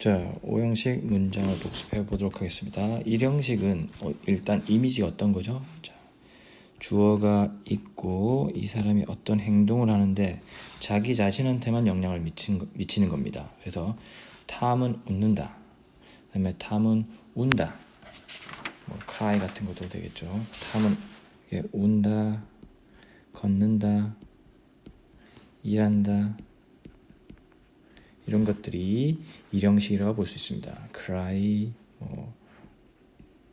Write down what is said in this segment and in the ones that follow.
자, 5형식 문장을 복습해 보도록 하겠습니다. 1형식은 어, 일단 이미지가 어떤 거죠? 자, 주어가 있고 이 사람이 어떤 행동을 하는데 자기 자신한테만 영향을 미친, 거- 미치는 겁니다. 그래서 탐은 웃는다. 그다음에 탐은 운다. 뭐 cry 같은 것도 되겠죠. 탐은 이게 운다, 걷는다, 일한다. 이런 것들이 일형식이라고 볼 수 있습니다. cry, 뭐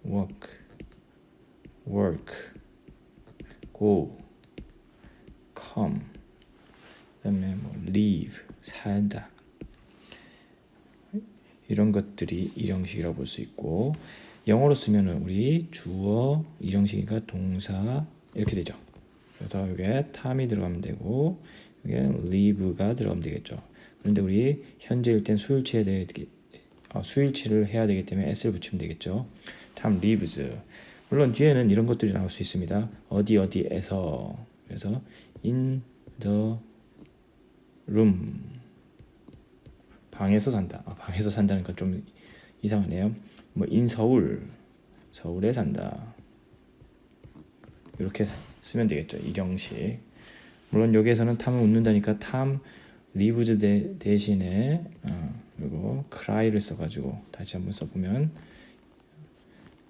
walk, work, go, come, 그다음에 뭐 live, 살다 이런 것들이 일형식이라고 볼 수 있고 영어로 쓰면은 우리 주어 일형식이니까 동사 이렇게 되죠. 그래서 이게 탐이 들어가면 되고 이게 live가 들어가면 되겠죠. 그런데 우리 현재일 땐 수일치에 대해 어, 수일치를 해야 되기 때문에 s를 붙이면 되겠죠. 탐 lives. 물론 뒤에는 이런 것들이 나올 수 있습니다. 어디 어디에서 그래서 in the room 방에서 산다. 아, 방에서 산다는 건 좀 이상하네요. 뭐 in 서울 서울에 산다. 이렇게 쓰면 되겠죠. 일형식. 물론 여기에서는 탐을 웃는다니까 탐 리브즈 대, 대신에 어, 그리고 cry를 써가지고 다시 한번 써보면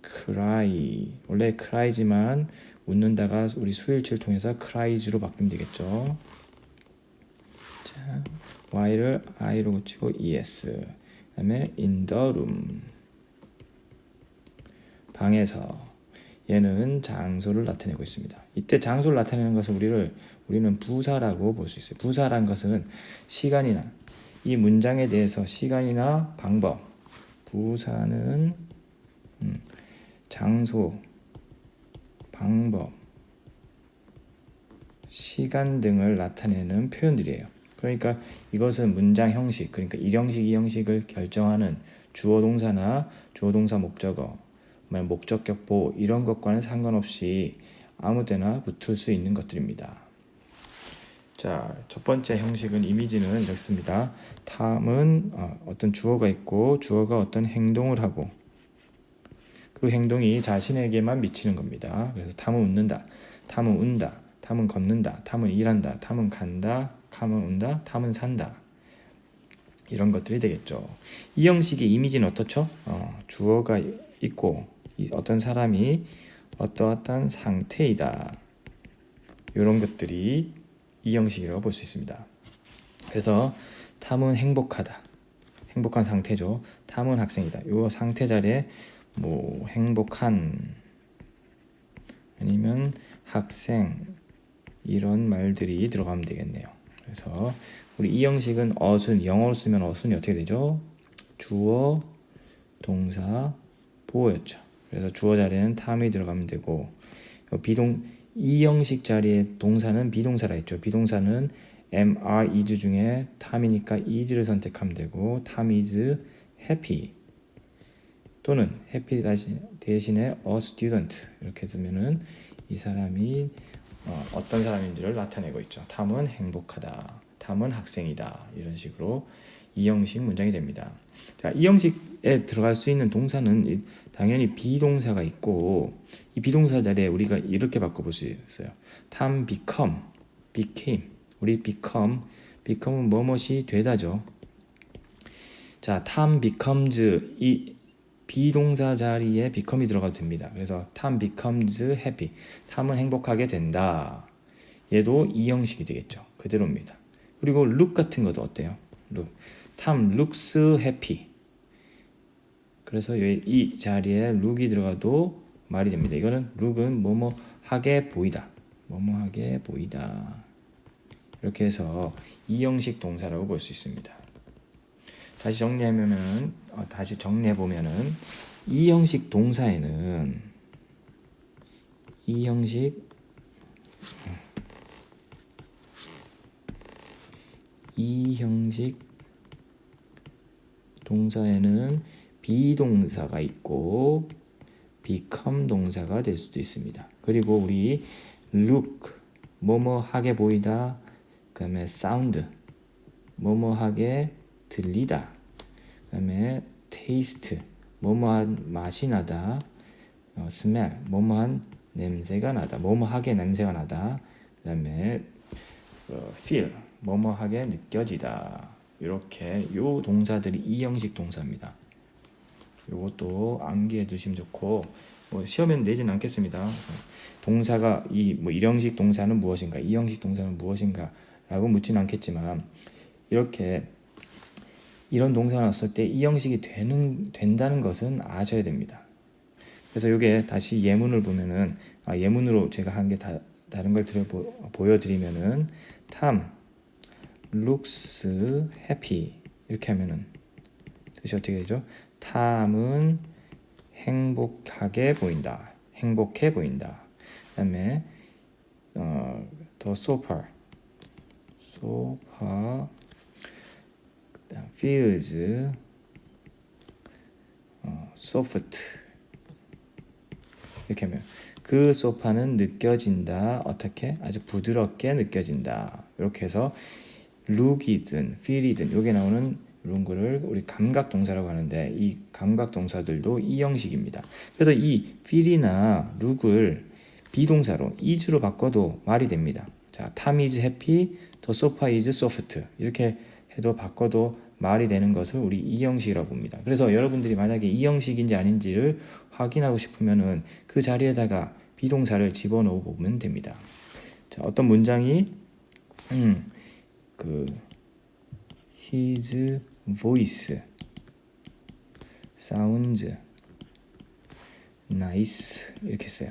cry 원래 cry지만 웃는다가 우리 수일치를 통해서 cryes로 바뀌면 되겠죠. 자, y를 i로 고치고 es 그다음에 in the room 방에서 얘는 장소를 나타내고 있습니다. 이때 장소를 나타내는 것을 우리를 우리는 부사라고 볼 수 있어요. 부사란 것은 시간이나 이 문장에 대해서 시간이나 방법 부사는 음, 장소, 방법, 시간 등을 나타내는 표현들이에요. 그러니까 이것은 문장 형식, 그러니까 일형식, 이형식을 결정하는 주어 동사나 주어 동사 목적어, 뭐 목적격 보호 이런 것과는 상관없이 아무 때나 붙을 수 있는 것들입니다. 자, 첫 번째 형식은 이미지는 이렇습니다. 탐은 어, 어떤 주어가 있고 주어가 어떤 행동을 하고 그 행동이 자신에게만 미치는 겁니다. 그래서 탐은 웃는다, 탐은 운다, 탐은 걷는다, 탐은 일한다, 탐은 간다, 탐은 운다, 탐은 산다. 이런 것들이 되겠죠. 이 형식의 이미지는 어떻죠? 어, 주어가 있고 이 어떤 사람이 어떠어떤 상태이다. 이런 것들이 이 형식이라고 볼 수 있습니다. 그래서 탐은 행복하다. 행복한 상태죠. 탐은 학생이다. 이 상태 자리에 뭐 행복한 아니면 학생 이런 말들이 들어가면 되겠네요. 그래서 우리 이 형식은 어순 영어로 쓰면 어순이 어떻게 되죠? 주어 동사 보호였죠. 그래서 주어 자리에는 탐이 들어가면 되고 비동 이 형식 자리에 동사는 비동사라 했죠. 비동사는 am, are, is 중에 탐이니까 is를 선택하면 되고 탐 is happy 또는 happy 대신에 a student 이렇게 쓰면은 이 사람이 어, 어떤 사람인지를 나타내고 있죠. 탐은 행복하다. 탐은 학생이다. 이런 식으로 이 형식 문장이 됩니다. 자, 이 형식에 들어갈 수 있는 동사는 이- 당연히 비동사가 있고 이 비동사 자리에 우리가 이렇게 바꿔볼 수 있어요. 탐 become, became. 우리 become, become은 뭐뭇이 되다죠. 자, 탐 becomes 이 비동사 자리에 become이 들어가도 됩니다. 그래서 탐 becomes happy. 탐은 행복하게 된다. 얘도 이 형식이 되겠죠. 그대로입니다. 그리고 look 같은 것도 어때요? look. 탐 looks happy. 그래서 이- 이 자리에 look이 들어가도 말이 됩니다. 이거는 look은 뭐뭐 하게 보이다. 뭐뭐 하게 보이다. 이렇게 해서 이 형식 동사라고 볼 수 있습니다. 다시 정리하면은 어, 다시 정리해 보면은 이 형식 동사에는 이 형식 이 형식 동사에는 비동사가 있고 become 동사가 될 수도 있습니다. 그리고 우리 look 뭐뭐 하게 보이다 그다음에 sound 뭐뭐 하게 들리다 그다음에 taste 뭐뭐한 맛이 나다. 어, smell 뭐뭐한 냄새가 나다. 뭐뭐하게 냄새가 나다. 그다음에 어, feel 뭐뭐하게 느껴지다. 이렇게 요 동사들이 이 형식 동사입니다. 요것도 암기해 두시면 좋고 뭐 시험에는 내지는 않겠습니다. 동사가 이 뭐 일형식 동사는 무엇인가, 이형식 동사는 무엇인가라고 묻지는 않겠지만 이렇게 이런 동사가 나왔을 때 이 형식이 되는 된다는 것은 아셔야 됩니다. 그래서 이게 다시 예문을 보면은 아, 예문으로 제가 한 게다 다른 걸 들어 보여드리면은 Tom looks happy 이렇게 하면은 뜻이 어떻게 되죠? 탐은 행복하게 보인다. 행복해 보인다. 그다음에 어, 더 소파 소파 그다음 feels 어, soft 이렇게 하면 그 소파는 느껴진다. 어떻게? 아주 부드럽게 느껴진다. 이렇게 해서 look이든 feel이든 여기 나오는 이런 거를 우리 감각 동사라고 하는데 이 감각 동사들도 이 형식입니다. 그래서 이 feel이나 look을 비동사로 is로 바꿔도 말이 됩니다. 자, Tom is happy, the sofa is soft 이렇게 해도 바꿔도 말이 되는 것을 우리 이 형식이라고 봅니다. 그래서 여러분들이 만약에 이 형식인지 아닌지를 확인하고 싶으면은 그 자리에다가 비동사를 집어넣어 보면 됩니다. 자, 어떤 문장이 음, 그 his voice sounds nice 이렇게 써요.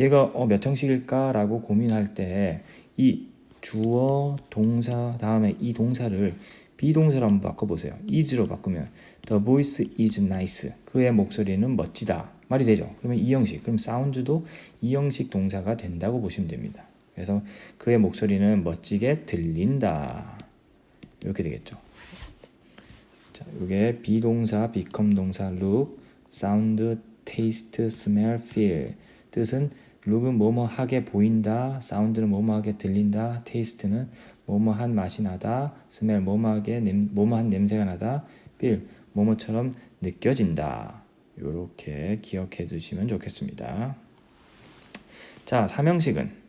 얘가 어, 몇 형식일까라고 고민할 때 이 주어 동사 다음에 이 동사를 비동사로 한번 바꿔보세요. is로 바꾸면 the voice is nice. 그의 목소리는 멋지다. 말이 되죠. 그러면 이 형식, 그럼 sounds도 이 형식 동사가 된다고 보시면 됩니다. 그래서 그의 목소리는 멋지게 들린다. 이렇게 되겠죠. 자, 이게 비동사, become 동사, look, sound, taste, smell, feel. 뜻은 look은 뭐뭐하게 보인다, sound는 뭐뭐하게 들린다, taste는 뭐뭐한 맛이 나다, smell 뭐뭐하게 냄, 뭐뭐한 냄새가 나다, feel 뭐뭐처럼 느껴진다. 이렇게 기억해 두시면 좋겠습니다. 자, 삼형식은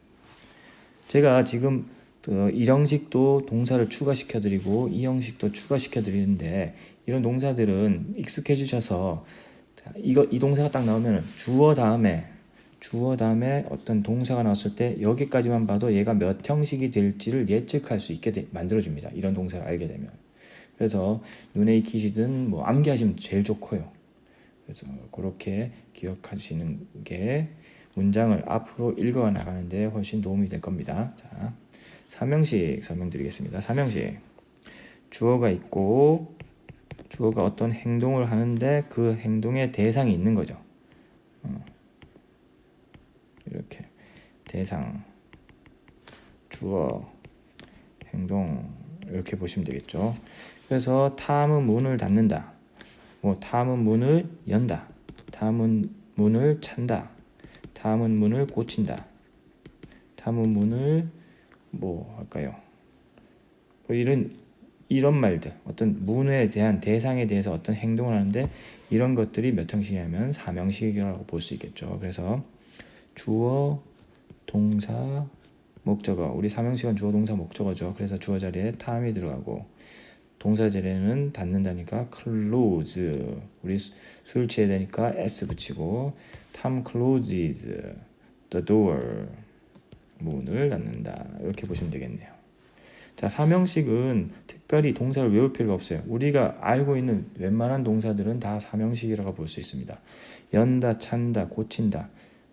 제가 지금 그 일형식도 동사를 추가시켜 드리고 이형식도 추가시켜 드리는데 이런 동사들은 익숙해지셔서 이거 이 동사가 딱 나오면 주어 다음에 주어 다음에 어떤 동사가 나왔을 때 여기까지만 봐도 얘가 몇 형식이 될지를 예측할 수 있게 되, 만들어줍니다. 이런 동사를 알게 되면. 그래서 눈에 익히시든 뭐 암기하시면 제일 좋고요. 그래서 그렇게 기억하시는 게 문장을 앞으로 읽어 나가는데 훨씬 도움이 될 겁니다. 자, 삼형식 설명드리겠습니다. 삼형식 주어가 있고 주어가 어떤 행동을 하는데 그 행동의 대상이 있는 거죠. 어. 이렇게 대상 주어 행동 이렇게 보시면 되겠죠. 그래서 탐은 문을 닫는다. 뭐 탐은 문을 연다. 탐은 문을 찬다. 탐은 문을 고친다. 탐은 문을 뭐 할까요? 뭐 이런 이런 말들 어떤 문에 대한 대상에 대해서 어떤 행동을 하는데 이런 것들이 몇 형식이냐면 삼형식이라고 볼 수 있겠죠. 그래서 주어, 동사, 목적어. 우리 삼형식은 주어, 동사, 목적어죠. 그래서 주어 자리에 time이 들어가고 동사 자리에는 닫는다니까 close. 우리 술 취해야 되니까 s 붙이고 Tom closes the door. 문을 닫는다. 이렇게 보시면 되겠네요. 자, 삼형식은 특별히 동사를 외울 필요가 없어요. 우리가 알고 있는 웬만한 동사들은 다 삼형식이라고 볼 수 있습니다. 연다, 찬다, 고친다,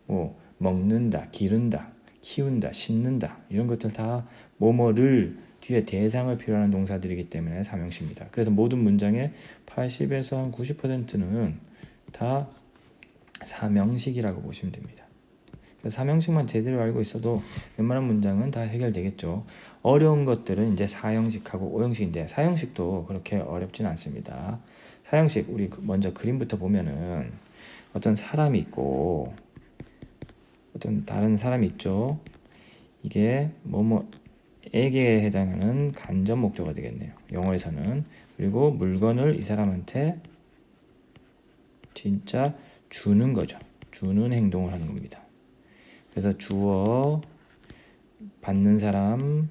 뭐 먹는다, 기른다, 키운다, 심는다 이런 것들 다 뭐뭐를 뒤에 대상을 필요하는 동사들이기 때문에 삼형식입니다. 그래서 모든 문장의 80에서 한 90%는 다 삼형식이라고 보시면 됩니다. 삼형식만 제대로 알고 있어도 웬만한 문장은 다 해결되겠죠. 어려운 것들은 이제 사형식하고 오형식인데 사형식도 그렇게 어렵진 않습니다. 사형식 우리 먼저 그림부터 보면은 어떤 사람이 있고 어떤 다른 사람이 있죠. 이게 뭐뭐 에게 해당하는 간접 목적어가 되겠네요. 영어에서는 그리고 물건을 이 사람한테 진짜 주는 거죠. 주는 행동을 하는 겁니다. 그래서 주어 받는 사람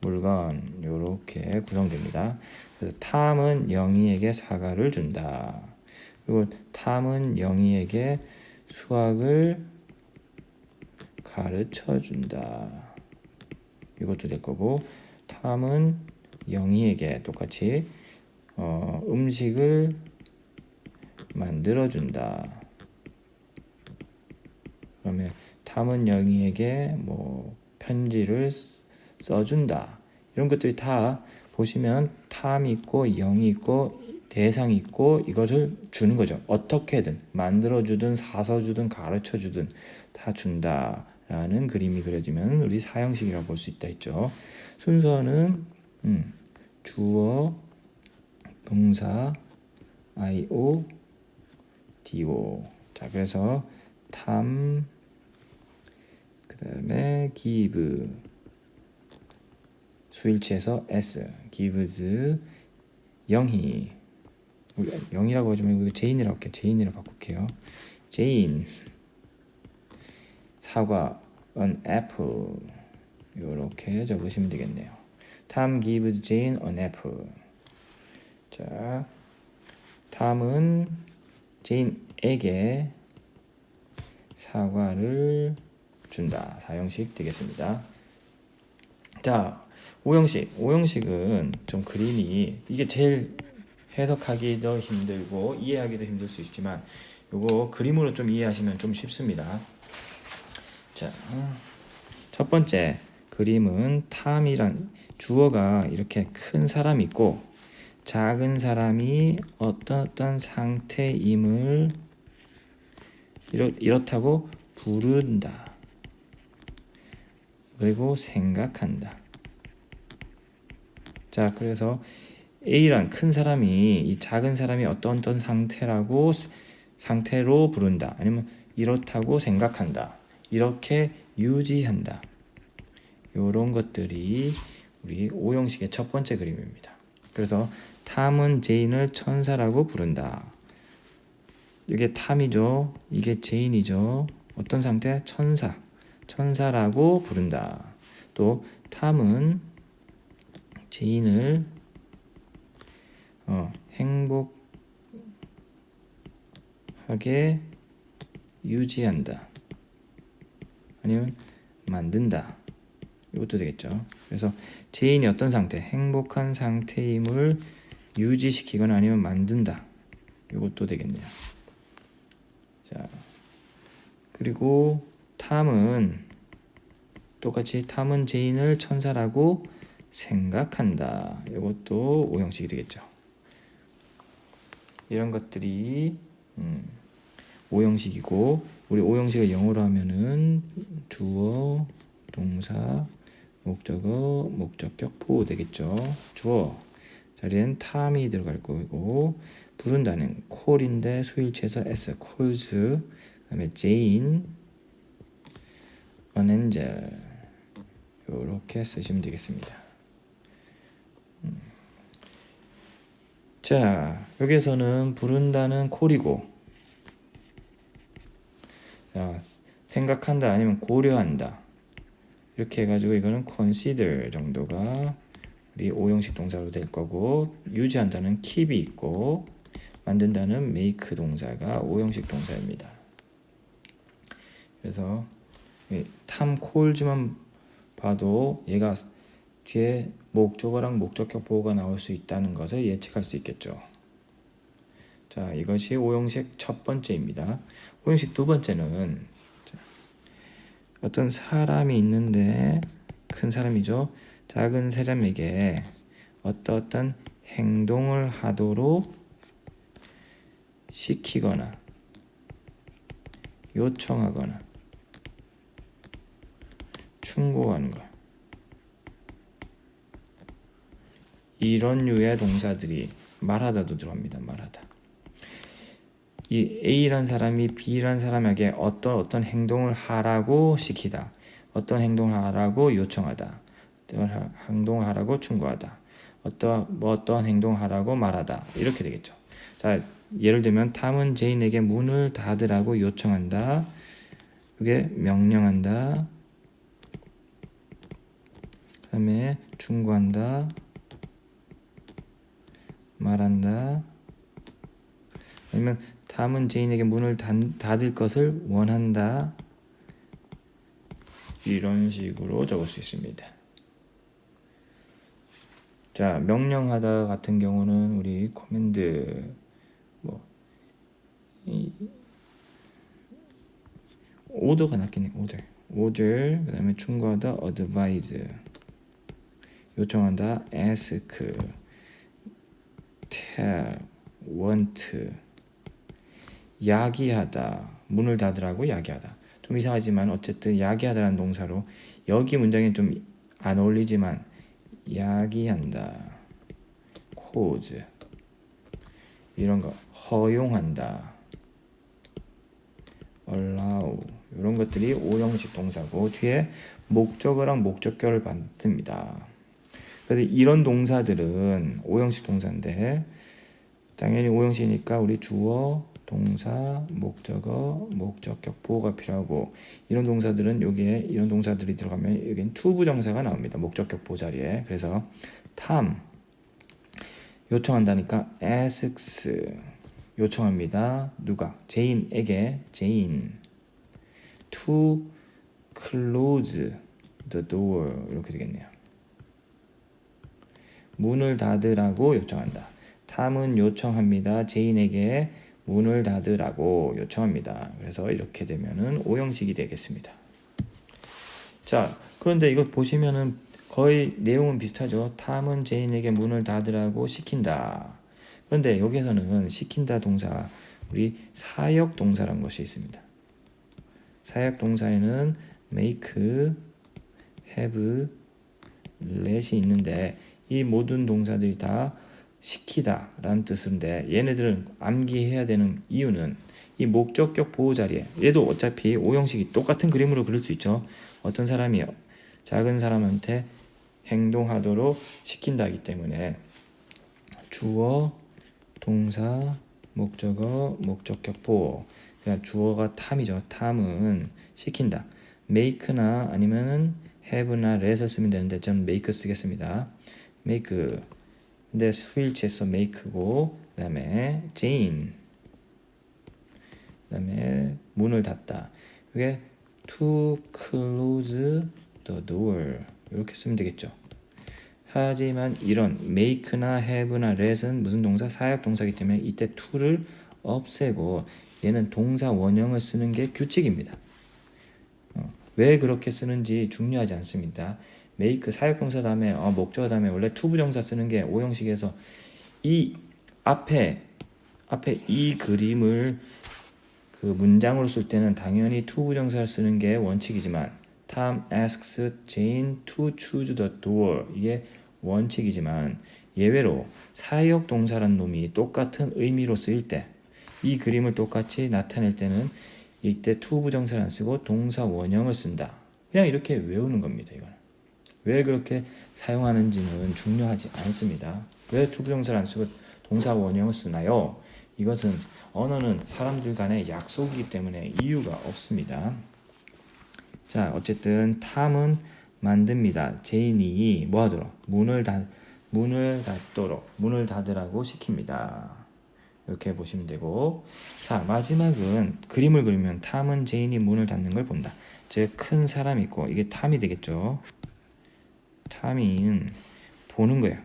물건 이렇게 구성됩니다. 그래서 탐은 영희에게 사과를 준다. 그리고 탐은 영희에게 수학을 가르쳐 준다. 이것도 될 거고 탐은 영희에게 똑같이 어, 음식을 만들어 준다. 그러면 탐은 영희에게 뭐 편지를 쓰- 써준다. 이런 것들이 다 보시면 탐이 있고 영이 있고 대상이 있고 이것을 주는 거죠. 어떻게든 만들어 주든 사서 주든 가르쳐 주든 다 준다라는 그림이 그려지면 우리 사형식이라고 볼 수 있다 했죠. 순서는 음, 주어 동사 io do 자 그래서 탐 그 다음에 give 수일치에서 s gives 영희 우리 영희라고 하지 말고 이거 제인이라고 할게요 제인이라고 바꿀게요 제인 사과 an apple 이렇게 적으시면 되겠네요 Tom gives Jane an apple 자 탐은 제인에게 사과를 준다. 사형식 되겠습니다. 자, 오형식. 오형식은 좀 그림이 이게 제일 해석하기도 힘들고 이해하기도 힘들 수 있지만 요거 그림으로 좀 이해하시면 좀 쉽습니다. 자, 첫 번째 그림은 탐이란 주어가 이렇게 큰 사람이 있고 작은 사람이 어떤 어떤 상태임을 이렇, 이렇다고 부른다. 그리고 생각한다. 자, 그래서 A란 큰 사람이 이 작은 사람이 어떤 어떤 상태라고 상태로 부른다. 아니면 이렇다고 생각한다. 이렇게 유지한다. 이런 것들이 우리 오형식의 첫 번째 그림입니다. 그래서 탐은 제인을 천사라고 부른다. 이게 탐이죠. 이게 제인이죠. 어떤 상태? 천사. 천사라고 부른다. 또 탐은 제인을 어, 행복하게 유지한다. 아니면 만든다. 이것도 되겠죠. 그래서 제인이 어떤 상태, 행복한 상태임을 유지시키거나 아니면 만든다. 이것도 되겠네요. 자, 그리고 탐은 똑같이 탐은 제인을 천사라고 생각한다. 이것도 오형식이 되겠죠. 이런 것들이 음, 오형식이고 우리 오형식을 영어로 하면은 주어, 동사, 목적어, 목적격, 보호 되겠죠. 주어 자리엔 탐이 들어갈 거고 부른다는 콜인데 수일치에서 s calls 그다음에 Jane an 이렇게 쓰시면 되겠습니다. 음. 자 여기에서는 부른다는 콜이고 자, 생각한다 아니면 고려한다 이렇게 해가지고 이거는 consider 정도가 우리 오형식 동사로 될 거고 유지한다는 keep이 있고 만든다는 make 동사가 오형식 동사입니다. 그래서 탐 콜즈만 봐도 얘가 뒤에 목적어랑 목적격 보호가 나올 수 있다는 것을 예측할 수 있겠죠. 자, 이것이 오형식 첫 번째입니다. 오형식 두 번째는 자, 어떤 사람이 있는데 큰 사람이죠. 작은 사람에게 어떠어떤 행동을 하도록 시키거나 요청하거나 충고하는 것 이런 류의 동사들이 말하다도 들어갑니다. 말하다. 이 A란 사람이 B란 사람에게 어떤 어떤 행동을 하라고 시키다. 어떤 행동하라고 요청하다. 어떤 행동하라고 충고하다. 어떤 뭐 어떤 행동하라고 말하다. 이렇게 되겠죠. 자, 예를 들면 탐은 제인에게 문을 닫으라고 요청한다. 그게 명령한다. 그다음에 충고한다. 말한다. 아니면 탐은 제인에게 문을 닫- 닫을 것을 원한다. 이런 식으로 적을 수 있습니다. 자, 명령하다 같은 경우는 우리 코맨드 뭐 이, 오더가 낫겠네. 오더. 오더. 그다음에 충고하다 advise. 요청한다 ask. Tell want. 야기하다. 문을 닫으라고 야기하다. 좀 이상하지만 어쨌든 야기하다라는 동사로 여기 문장에 좀 안 어울리지만 야기한다. cause 이런 거 허용한다. allow 이런 것들이 오형식 동사고 뒤에 목적어랑 목적격을 받습니다. 그래서 이런 동사들은 오형식 동사인데 당연히 오형식이니까 우리 주어, 동사, 목적어, 목적격 보호가 필요하고 이런 동사들은 여기에 이런 동사들이 들어가면 여기는 투부정사가 나옵니다. 목적격 보호 자리에. 그래서 탐 요청한다니까 asks 요청합니다. 누가? 제인에게 제인 to close the door 이렇게 되겠네요. 문을 닫으라고 요청한다. 탐은 요청합니다. 제인에게 문을 닫으라고 요청합니다. 그래서 이렇게 되면은 오형식이 되겠습니다. 자, 그런데 이거 보시면은 거의 내용은 비슷하죠. 탐은 제인에게 문을 닫으라고 시킨다. 그런데 여기서는 시킨다 동사 우리 사역 동사란 것이 있습니다. 사역 동사에는 make, have, let이 있는데 이 모든 동사들이 다 시키다 라는 뜻인데 얘네들은 암기해야 되는 이유는 이 목적격 보호 자리에 얘도 어차피 오형식이 똑같은 그림으로 그릴 수 있죠. 어떤 사람이 작은 사람한테 행동하도록 시킨다기 때문에 주어, 동사, 목적어, 목적격 보호. 그러니까 주어가 탐이죠. 탐은 시킨다. make나 아니면은 have나 let을 쓰면 되는데 저는 make 쓰겠습니다. Make. 근데 스위치에서 make고 그 다음에 Jane. 그 다음에 문을 닫다. 이게 to close the door 이렇게 쓰면 되겠죠. 하지만 이런 make나 have나 let은 무슨 동사 사역 동사이기 때문에 이때 to를 없애고 얘는 동사 원형을 쓰는 게 규칙입니다. 어, 왜 그렇게 쓰는지 중요하지 않습니다. Make 사역 동사 다음에 어, 목적어 다음에 원래 to 부정사 쓰는 게 오형식에서 이 앞에 앞에 이 그림을 그 문장으로 쓸 때는 당연히 to 부정사를 쓰는 게 원칙이지만 Tom asks Jane to choose the door 이게 원칙이지만 예외로 사역 동사란 놈이 똑같은 의미로 쓰일 때 이 그림을 똑같이 나타낼 때는 이때 to 부정사를 안 쓰고 동사 원형을 쓴다. 그냥 이렇게 외우는 겁니다. 이거는 왜 그렇게 사용하는지는 중요하지 않습니다. 왜 to 부정사를 안 쓰고 동사 원형을 쓰나요? 이것은 언어는 사람들 간의 약속이기 때문에 이유가 없습니다. 자, 어쨌든 탐은 만듭니다. 제인이 뭐 하도록 문을 닫 문을 닫도록 문을 닫으라고 시킵니다. 이렇게 보시면 되고 자 마지막은 그림을 그리면 탐은 제인이 문을 닫는 걸 본다. 즉 큰 사람이 있고 이게 탐이 되겠죠. 탐인 보는 거예요.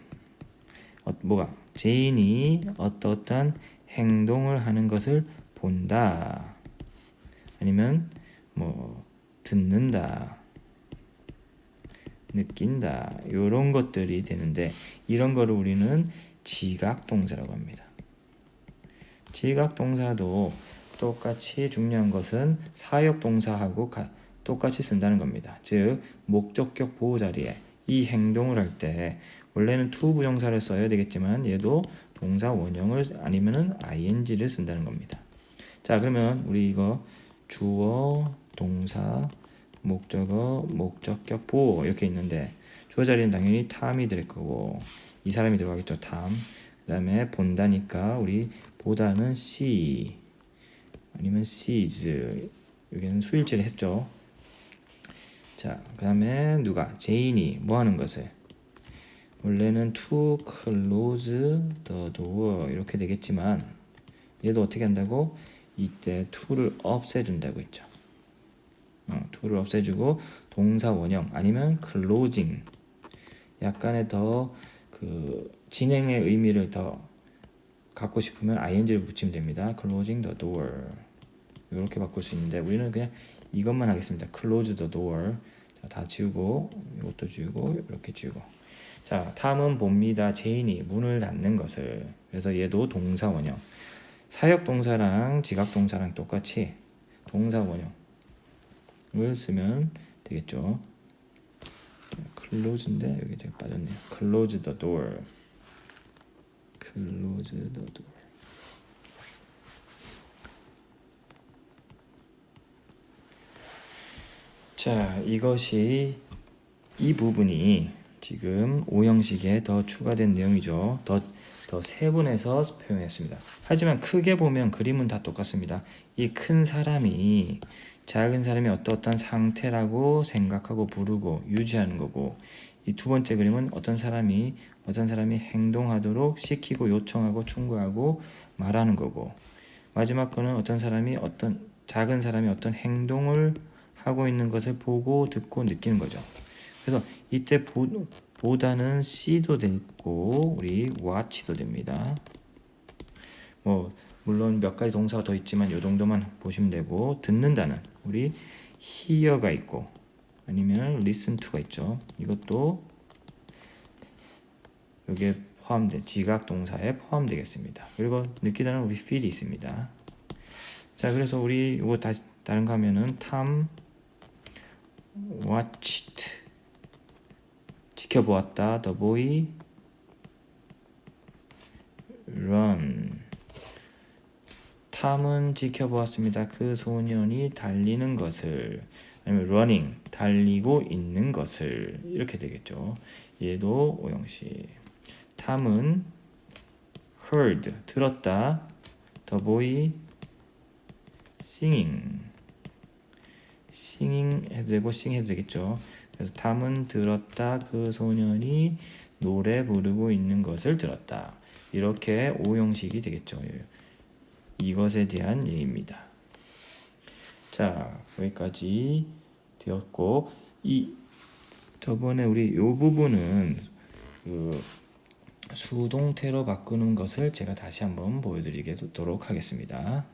어, 뭐가 제인이 어떠한 행동을 하는 것을 본다. 아니면 뭐 듣는다. 느낀다. 이런 것들이 되는데 이런 거를 우리는 지각 동사라고 합니다. 지각 동사도 똑같이 중요한 것은 사역 동사하고 가, 똑같이 쓴다는 겁니다. 즉 목적격 보호 자리에 이 행동을 할 때 원래는 to 부정사를 써야 되겠지만 얘도 동사 원형을 아니면은 ing를 쓴다는 겁니다. 자 그러면 우리 이거 주어 동사 목적어, 목적격, 보호 이렇게 있는데 주어 자리는 당연히 탐이 될 거고 이 사람이 들어가겠죠. 탐. 그다음에 본다니까 우리 보다는 see 아니면 sees 여기는 수일치를 했죠. 자, 그 다음에 누가? 제인이 뭐 하는 것을? 원래는 to close the door 이렇게 되겠지만 얘도 어떻게 한다고? 이때 to를 없애준다고 했죠. 어, to를 없애주고 동사 원형 아니면 closing. 약간의 더 그 진행의 의미를 더 갖고 싶으면 ing를 붙이면 됩니다. closing the door. 이렇게 바꿀 수 있는데 우리는 그냥 이것만 하겠습니다. close the door 자, 다 지우고 이것도 지우고 이렇게 지우고 자 탐은 봅니다. 제인이 문을 닫는 것을 그래서 얘도 동사 원형 사역 동사랑 지각 동사랑 똑같이 동사 원형을 쓰면 되겠죠. close인데 여기 제가 빠졌네요. close the door. close the door. 자, 이것이 이 부분이 지금 오형식에 더 추가된 내용이죠. 더, 더 세분해서 표현했습니다. 하지만 크게 보면 그림은 다 똑같습니다. 이 큰 사람이 작은 사람이 어떠한 상태라고 생각하고 부르고 유지하는 거고 이 두 번째 그림은 어떤 사람이 어떤 사람이 행동하도록 시키고 요청하고 충고하고 말하는 거고 마지막 거는 어떤 사람이 어떤 작은 사람이 어떤 행동을 하고 있는 것을 보고 듣고 느끼는 거죠. 그래서 이때 보, 보다는 C도 되고 우리 watch도 됩니다. 뭐 물론 몇 가지 동사가 더 있지만 이 정도만 보시면 되고 듣는다는 우리 hear가 있고 아니면 listen to가 있죠. 이것도 여기에 포함된 지각 동사에 포함되겠습니다. 그리고 느끼다는 우리 feel이 있습니다. 자, 그래서 우리 이거 다시 다른 거 하면은 탐 watched 지켜보았다 the boy run 탐은 지켜보았습니다. 그 소년이 달리는 것을 아니면 running 달리고 있는 것을 이렇게 되겠죠. 얘도 오형식. 탐은 heard 들었다. the boy singing singing 해도 되고 sing 해도 되겠죠. 그래서 탐은 들었다. 그 소년이 노래 부르고 있는 것을 들었다. 이렇게 오형식이 되겠죠. 이것에 대한 예입니다. 자, 여기까지 되었고 이 저번에 우리 요 부분은 그 수동태로 바꾸는 것을 제가 다시 한번 보여드리도록 하겠습니다.